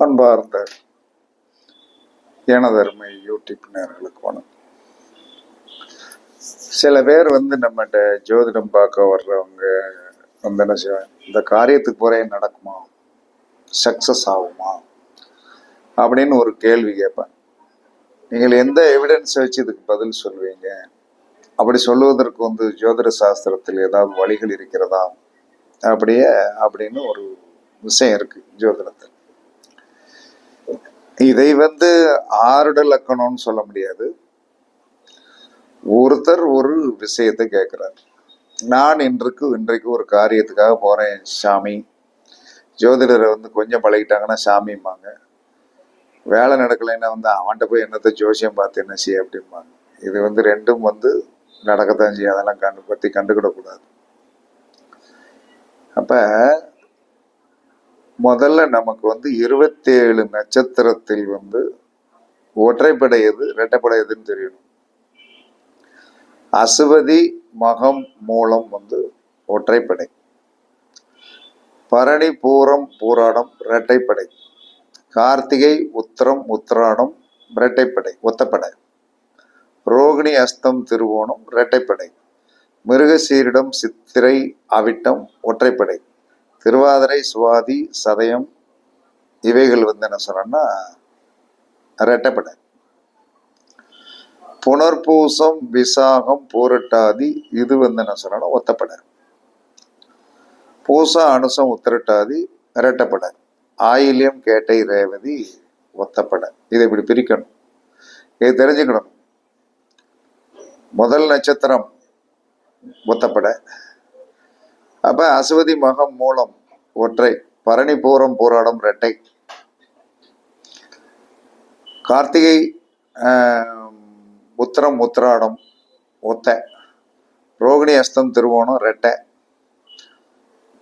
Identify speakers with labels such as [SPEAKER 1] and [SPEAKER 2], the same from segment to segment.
[SPEAKER 1] அன்பார்ந்த எனதருமை யூடியூப் நேர்களுக்கு வணக்கம். சில பேர் வந்து நம்மகிட்ட ஜோதிடம் பார்க்க வர்றவங்க வந்து என்ன செய்வாங்க இந்த காரியத்துக்கு போகிறேன் நடக்குமா? சக்ஸஸ் ஆகுமா? அப்படின்னு ஒரு கேள்வி கேட்பேன். நீங்கள் எந்த எவிடன்ஸ் வச்சு இதுக்கு பதில் சொல்லுவீங்க அப்படி சொல்லுவதற்கு வந்து ஜோதிட சாஸ்திரத்தில் ஏதாவது வழிகள் இருக்கிறதா? அப்படியே அப்படின்னு ஒரு விஷயம் இருக்குது ஜோதிடத்தில். இதை வந்து ஆருட லக்கணம்னு சொல்ல முடியாது. ஒருத்தர் ஒரு விஷயத்தை கேட்குறார். நான் இன்றைக்கு இன்றைக்கு ஒரு காரியத்துக்காக போறேன் சாமி. ஜோதிடரை வந்து கொஞ்சம் பழகிட்டாங்கன்னா சாமிம்பாங்க. வேலை நடக்கலைன்னா வந்து அவன்கிட்ட போய் என்னத்தை ஜோசியம் பார்த்து என்ன செய்ய அப்படிம்பாங்க. இது வந்து ரெண்டும் வந்து நடக்கத்தான் செய்யும். அதெல்லாம் கண்டு பற்றி கண்டுக்கிடக்கூடாது. அப்போ முதல்ல நமக்கு வந்து இருபத்தேழு நட்சத்திரத்தில் வந்து ஒற்றைப்படை எது ரெட்டைப்படை எதுன்னு தெரியணும். அசுவதி மகம் மூலம் வந்து ஒற்றைப்படை. பரணி பூரம் பூராடம் இரட்டைப்படை. கார்த்திகை உத்திரம் உத்திராடம் இரட்டைப்படை ஒத்தப்படை. ரோகிணி அஸ்தம் திருவோணம் இரட்டைப்படை. மிருகசீரிடம் சித்திரை அவிட்டம் ஒற்றைப்படை. திருவாதிரை சுவாதி சதயம் இவைகள் வந்து என்ன சொன்னா ரெட்டப்படை புனர்பூசம் விசாகம் பூரட்டாதி இது வந்து என்ன சொன்னா ஒத்தப்படை பூசா அனுசம் உத்திரட்டாதி ரெட்டப்படை ஆயில்யம் கேட்டை ரேவதி ஒத்தப்படை இதை இப்படி பிரிக்கணும். இதை தெரிஞ்சுக்கணும். முதல் நட்சத்திரம் ஒத்தப்படை அப்ப அசுவதி மகம் மூலம் ஒற்றை பரணி பூரம் போராடும் ரெட்டை கார்த்திகை உத்திரம் உத்திராடம் ஒத்த. ரோகிணி அஸ்தம் திருவோணம் ரெட்டை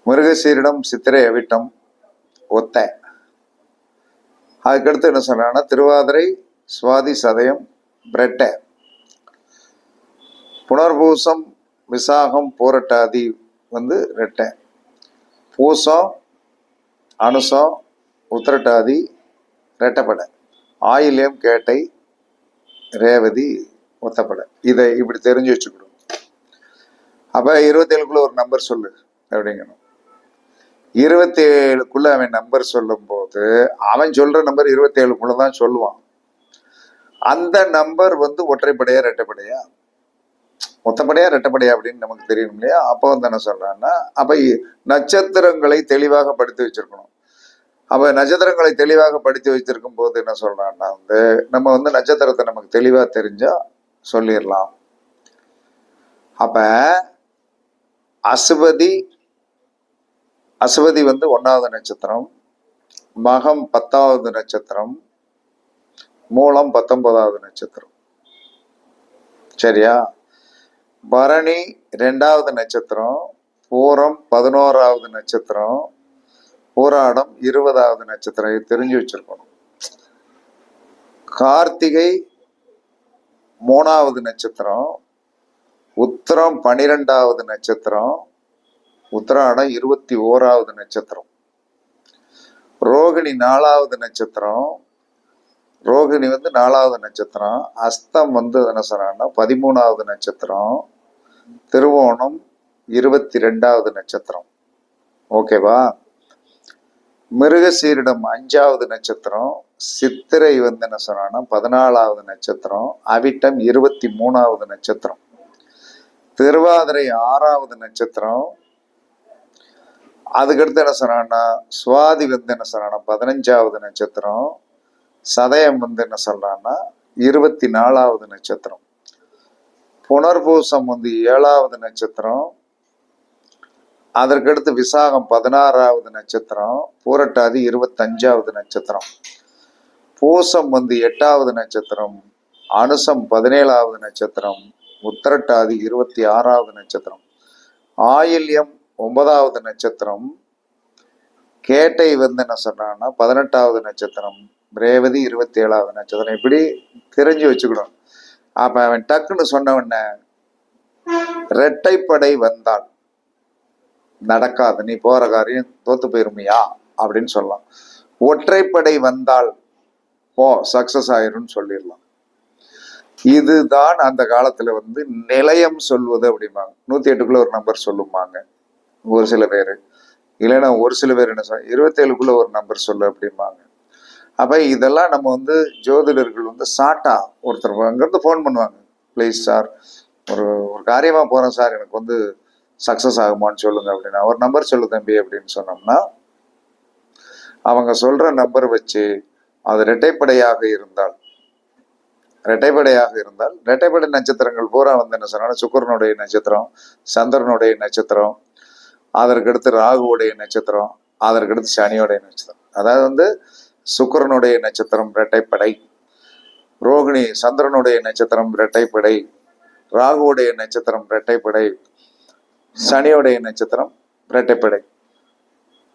[SPEAKER 1] மிருகசீரிடம் சித்திரை அவிட்டம் ஒத்த. அதுக்கடுத்து என்ன சொல்றாங்கன்னா திருவாதிரை சுவாதி சதயம் பிரெட்டை புனர்பூசம் விசாகம் போரட்டாதி வந்து ரெட்டை. பூசம் அனுசம் உத்திரட்டாதி ரெட்டப்படை. ஆயில்யம் கேட்டை ரேவதி ஒத்தப்படை. இதை இப்படி தெரிஞ்சு வச்சுக்கணும். அப்போ இருபத்தேழுக்குள்ள ஒரு நம்பர் சொல்லு அப்படிங்கணும். இருபத்தி ஏழுக்குள்ள அவன் நம்பர் சொல்லும்போது அவன் சொல்ற நம்பர் இருபத்தேழுக்குள்ள தான் சொல்லுவான். அந்த நம்பர் வந்து ஒற்றைப்படையா ரெட்டைப்படையா? மொத்தப்படையா ரெட்டப்படையா அப்படின்னு நமக்கு தெரியும் இல்லையா? அப்போ வந்து என்ன சொல்றான்னா அப்ப நட்சத்திரங்களை தெளிவாக படித்து வச்சிருக்கணும். அப்ப நட்சத்திரங்களை தெளிவாக படித்து வச்சிருக்கும் போது என்ன சொல்றான்னா வந்து நம்ம வந்து நட்சத்திரத்தை நமக்கு தெளிவா தெரிஞ்சா சொல்லிடலாம். அப்ப அசுவதி அசுவதி வந்து ஒன்னாவது நட்சத்திரம் மகம் பத்தாவது நட்சத்திரம் மூலம் பத்தொன்பதாவது நட்சத்திரம். சரியா? பரணி ரெண்டாவது நட்சத்திரம் பூரம் பதினோராவது நட்சத்திரம் பூராடம் இருபதாவது நட்சத்திரம். இது தெரிஞ்சு வச்சிருக்கணும். கார்த்திகை மூணாவது நட்சத்திரம் உத்திரம் பனிரெண்டாவது நட்சத்திரம் உத்திராடம் இருபத்தி ஓராவது நட்சத்திரம். ரோகிணி நாலாவது நட்சத்திரம் ரோகிணி வந்து நாலாவது நட்சத்திரம் அஸ்தம் வந்து என்ன பதிமூணாவது நட்சத்திரம் திருவோணம் இருபத்தி ரெண்டாவது நட்சத்திரம் ஓகேவா மிருகசீரிடம் அஞ்சாவது நட்சத்திரம் சித்திரை வந்து என்ன சொன்னான்னா பதினாலாவது நட்சத்திரம் அவிட்டம் இருபத்தி மூணாவது நட்சத்திரம். திருவாதிரை ஆறாவது நட்சத்திரம் அதுக்கடுத்து என்ன சொன்னான்னா சுவாதி வந்து என்ன சொன்னான்னா பதினஞ்சாவது நட்சத்திரம் சதயம் வந்து என்ன சொல்றான்னா இருபத்தி நாலாவது நட்சத்திரம். புனர்பூசம் வந்து ஏழாவது நட்சத்திரம். அதற்கடுத்து விசாகம் பதினாறாவது நட்சத்திரம். பூரட்டாதி இருபத்தஞ்சாவது நட்சத்திரம். பூசம் வந்து எட்டாவது நட்சத்திரம். அனுசம் பதினேழாவது நட்சத்திரம். உத்திரட்டாதி இருபத்தி ஆறாவது நட்சத்திரம். ஆயில்யம் ஒன்பதாவது நட்சத்திரம். கேட்டை வந்து என்ன சொல்றான்னா பதினெட்டாவது நட்சத்திரம். ரேவதி இருபத்தி ஏழாவது நட்சத்திரம். இப்படி தெரிஞ்சு வச்சுக்கணும். அப்ப அவன் டக்குன்னு சொன்ன உடனே ரெட்டைப்படை வந்தால் நடக்காது நீ போற காரியம் தோத்து போயிருமியா? அப்படின்னு சொல்லலாம். ஒற்றைப்படை வந்தால் போ சக்சஸ் ஆயிரும்னு சொல்லிடலாம். இதுதான் அந்த காலத்துல வந்து நிலையம் சொல்வது அப்படிம்பாங்க. நூத்தி எட்டுக்குள்ள ஒரு நம்பர் சொல்லுமாங்க. ஒரு சில பேர். இல்லைன்னா ஒரு சில பேர் என்ன சொல்ல இருபத்தேழுக்குள்ள ஒரு நம்பர் சொல்லு அப்படிம்பாங்க. அப்போ இதெல்லாம் நம்ம வந்து ஜோதிடர்கள் வந்து சாட்டா ஒருத்தர் அங்கேருந்து ஃபோன் பண்ணுவாங்க. ப்ளீஸ் சார் ஒரு ஒரு காரியமாக போகிறேன் சார் எனக்கு வந்து சக்ஸஸ் ஆகுமான்னு சொல்லுங்க அப்படின்னா. ஒரு நம்பர் சொல்லு தம்பி அப்படின்னு சொன்னோம்னா அவங்க சொல்கிற நம்பர் வச்சு அது இரட்டைப்படையாக இருந்தால் இரட்டைப்படையாக இருந்தால் இரட்டைப்படை நட்சத்திரங்கள் பூரா வந்து என்ன சொன்னால் சுக்கரனுடைய நட்சத்திரம் சந்திரனுடைய நட்சத்திரம் அதற்கடுத்து ராகுவுடைய நட்சத்திரம் அதற்கடுத்து சனியோடைய நட்சத்திரம். அதாவது வந்து சுக்கிரனுடைய நட்சத்திரம் இரட்டைப்படை ரோகிணி சந்திரனுடைய நட்சத்திரம் இரட்டைப்படை ராகுவுடைய நட்சத்திரம் இரட்டைப்படை சனியுடைய நட்சத்திரம் இரட்டைப்படை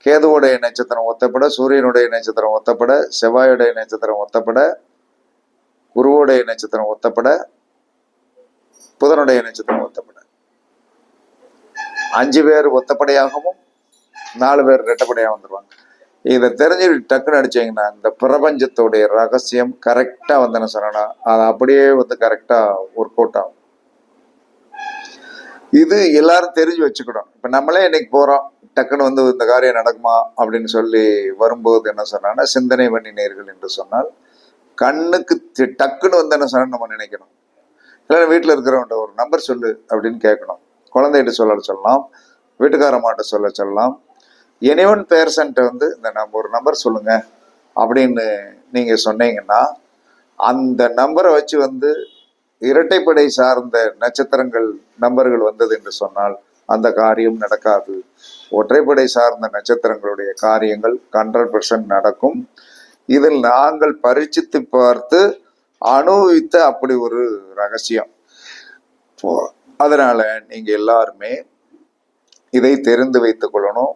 [SPEAKER 1] கேதுவுடைய நட்சத்திரம் ஒத்தப்பட சூரியனுடைய நட்சத்திரம் ஒத்தப்பட செவ்வாயுடைய நட்சத்திரம் ஒத்தப்பட குருவுடைய நட்சத்திரம் ஒத்தப்பட புதனுடைய நட்சத்திரம் ஒத்தப்பட அஞ்சு பேர் ஒத்தப்படையாகவும் நாலு பேர் ரெட்டப்படையாக வந்துடுவாங்க இதை தெரிஞ்சு டக்குன்னு அடிச்சீங்கன்னா இந்த பிரபஞ்சத்தோடைய ரகசியம் கரெக்டாக வந்தேன்னு சொன்னா அது அப்படியே வந்து கரெக்டாக ஒர்க் அவுட் ஆகும். இது எல்லாரும் தெரிஞ்சு வச்சுக்கணும். இப்போ நம்மளே இன்னைக்கு போகிறோம் டக்குன்னு வந்து இந்த காரியம் நடக்குமா அப்படின்னு சொல்லி வரும்போது என்ன சொன்னா சிந்தனை பண்ணினீர்கள் என்று சொன்னால் கண்ணுக்கு டக்குன்னு வந்து என்ன சொன்னா நம்ம நினைக்கணும். இல்லைன்னா வீட்டில் இருக்கிறவன்ட்ட ஒரு நம்பர் சொல்லு அப்படின்னு கேட்கணும். குழந்தைகிட்ட சொல்ல சொல்லலாம் வீட்டுக்காரம்மாட்ட சொல்ல சொல்லலாம் எனிவன் பேர்சன்ட்ட வந்து இந்த நம்ம ஒரு நம்பர் சொல்லுங்க அப்படின்னு நீங்க சொன்னீங்கன்னா அந்த நம்பரை வச்சு வந்து இரட்டைப்படை சார்ந்த நட்சத்திரங்கள் நம்பர்கள் வந்தது என்று சொன்னால் அந்த காரியம் நடக்காது. ஒற்றைப்படை சார்ந்த நட்சத்திரங்களுடைய காரியங்கள் ஹண்ட்ரட் பர்சன்ட் நடக்கும். இதில் நாங்கள் பரீட்சித்து பார்த்து அனுபவித்த அப்படி ஒரு ரகசியம். அதனால நீங்க எல்லாருமே இதை தெரிந்து வைத்துக் கொள்ளணும்.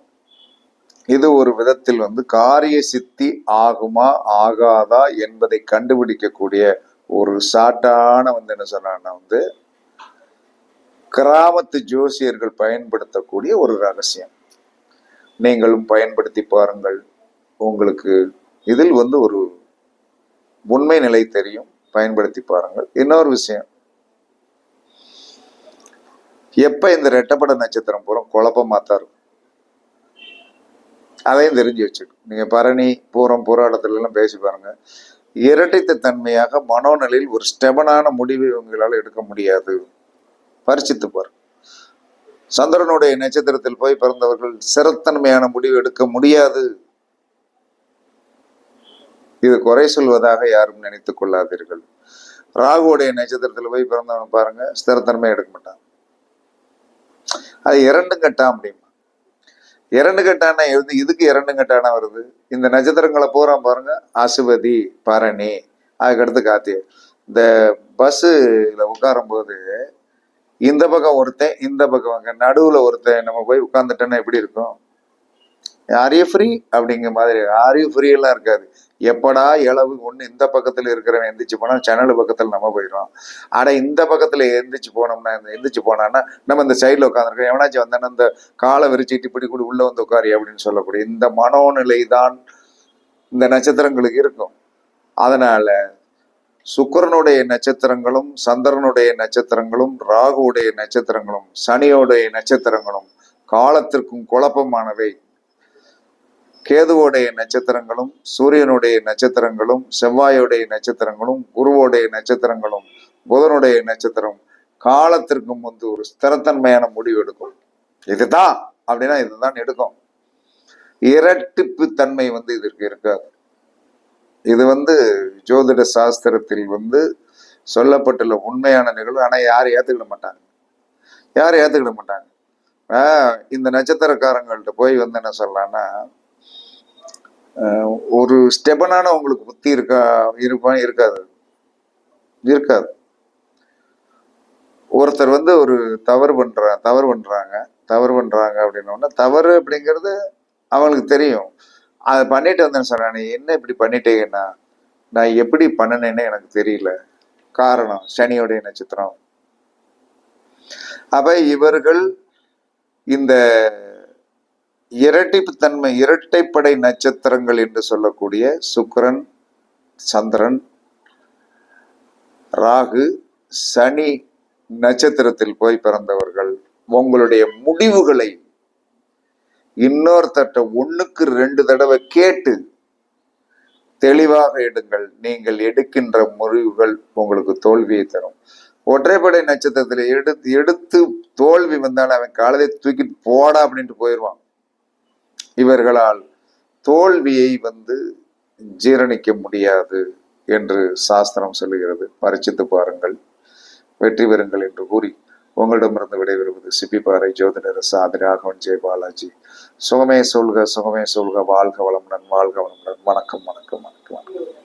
[SPEAKER 1] இது ஒரு விதத்தில் வந்து காரிய சித்தி ஆகுமா ஆகாதா என்பதை கண்டுபிடிக்கக்கூடிய ஒரு சாட்டான வந்து என்ன சொன்னான்னா வந்து கிராமத்து ஜோசியர்கள் பயன்படுத்தக்கூடிய ஒரு ரகசியம். நீங்களும் பயன்படுத்தி பாருங்கள். உங்களுக்கு இதில் வந்து ஒரு உண்மை நிலை தெரியும். பயன்படுத்தி பாருங்கள். இன்னொரு விஷயம். எப்ப இந்த ரெட்டப்பட நட்சத்திரம் பூரா குழப்பமா தான் இருக்கும். அதையும் தெரிஞ்சு வச்சுக்கணும் நீங்க பரணி பூரம் போராட்டத்துல எல்லாம் பேசி பாருங்க. இரட்டைத்தன்மையாக மனோநிலையில் ஒரு ஸ்டெபனான முடிவு இவங்களால் எடுக்க முடியாது. பரிசித்து பாரு சந்திரனுடைய நட்சத்திரத்தில் போய் பிறந்தவர்கள் சிறத்தன்மையான முடிவு எடுக்க முடியாது. இது குறை சொல்வதாக யாரும் நினைத்துக் கொள்ளாதீர்கள். ராகுவுடைய நட்சத்திரத்தில் போய் பிறந்தவன் பாருங்க ஸ்திரத்தன்மை எடுக்க மாட்டான். அது இரண்டும் கட்டாம் அப்படிமா இரண்டு கட்டான எழுது இதுக்கு இரண்டு கட்டான வருது. இந்த நட்சத்திரங்களை பூரா பாருங்க. அசுவதி பரணி அதுக்கடுத்து கார்த்திகை. இந்த பஸ்ஸில் உட்காரும் போது இந்த பக்கம் ஒருத்தன் இந்த பக்கம் அங்க நடுவுல ஒருத்தன் நம்ம போய் உட்காந்துட்டோன்னா எப்படி இருக்கும்? ஆர் ஃப்ரீ அப்படிங்கிற மாதிரி. ஆர் ஃப்ரீ எல்லாம் இருக்காது. எப்படா இளவு ஒன்று இந்த பக்கத்தில் இருக்கிறவன் எந்திரிச்சு போனால் ஜன்னல் பக்கத்தில் நம்ம போயிடும் ஆனால் இந்த பக்கத்தில் எந்திரிச்சு போனோம்னா இந்த எந்திரிச்சு போனான்னா நம்ம இந்த சைடில் உட்காந்துருக்கோம் எவனாச்சும் வந்தானா இந்த காலை விரிச்சிட்டு இப்படி கூட உள்ளே வந்து உட்காரு அப்படின்னு சொல்லக்கூடிய இந்த மனோநிலை தான் இந்த நட்சத்திரங்களுக்கு இருக்கும். அதனால் சுக்கிரனுடைய நட்சத்திரங்களும் சந்திரனுடைய நட்சத்திரங்களும் ராகுவுடைய நட்சத்திரங்களும் சனியோடைய நட்சத்திரங்களும் காலத்திற்கும் குழப்பமானவை. கேதுவோடைய நட்சத்திரங்களும் சூரியனுடைய நட்சத்திரங்களும் செவ்வாயுடைய நட்சத்திரங்களும் குருவோடைய நட்சத்திரங்களும் புதனுடைய நட்சத்திரம் காலத்திற்கும் முந்து ஒரு ஸ்திரத்தன்மையான முடிவு எடுக்கும். இதுதான் அப்படின்னா இதுதான் எடுக்கும். இரட்டிப்பு தன்மை வந்து இதற்கு இருக்காது. இது வந்து ஜோதிட சாஸ்திரத்தில் வந்து சொல்லப்பட்டுள்ள உண்மையான நிகழ்வு. ஆனால் யாரும் ஏற்றுக்கிட மாட்டாங்க. யாரும் ஏற்றுக்கிட மாட்டாங்க. இந்த நட்சத்திரக்காரங்கள்ட்ட போய் வந்து என்ன சொல்லலாம்னா ஒரு ஸ்டெபனான உங்களுக்கு புத்தி இருக்கா இருப்பா இருக்காது. இருக்காது. ஒருத்தர் வந்து ஒரு தவறு பண்ற தவறு பண்றாங்க தவறு பண்றாங்க அப்படின்னோடனே தவறு அப்படிங்கிறது அவங்களுக்கு தெரியும். அதை பண்ணிட்டு வந்தேன் சார் நான் என்ன இப்படி பண்ணிட்டீங்கன்னா நான் எப்படி பண்ணினேன்னு எனக்கு தெரியல. காரணம் சனியோடைய நட்சத்திரம். அப்ப இவர்கள் இந்த இரட்டிப்புத்தன்மை இரட்டைப்படை நட்சத்திரங்கள் என்று சொல்லக்கூடிய சுக்கரன் சந்திரன் ராகு சனி நட்சத்திரத்தில் போய் பிறந்தவர்கள். உங்களுடைய முடிவுகளை இன்னொருத்தட்ட ஒண்ணுக்கு ரெண்டு தடவை கேட்டு தெளிவாக எடுங்கள். நீங்கள் எடுக்கின்ற முடிவுகள் உங்களுக்கு தோல்வியை தரும். ஒற்றைப்படை நட்சத்திரத்தில் எடுத்து எடுத்து தோல்வி வந்தால் அவன் காலத்தை தூக்கிட்டு போடா அப்படின்ட்டு போயிடுவான் இவர்களால் தோல்வியை வந்து ஜீரணிக்க முடியாது என்று சாஸ்திரம் சொல்லுகிறது. பரிச்சித்து பாருங்கள். வெற்றி பெறுங்கள் என்று கூறி உங்களிடமிருந்து விடைபெறுவது சிப்பிப்பாறை ஜோதிடர் சாதி ராகவன் ஜெய பாலாஜி. சுகமே சொல்க சுகமே சொல்க வாழ்க வளமுடன் வாழ்க வளமுடன். வணக்கம் வணக்கம் வணக்கம் வணக்கம்.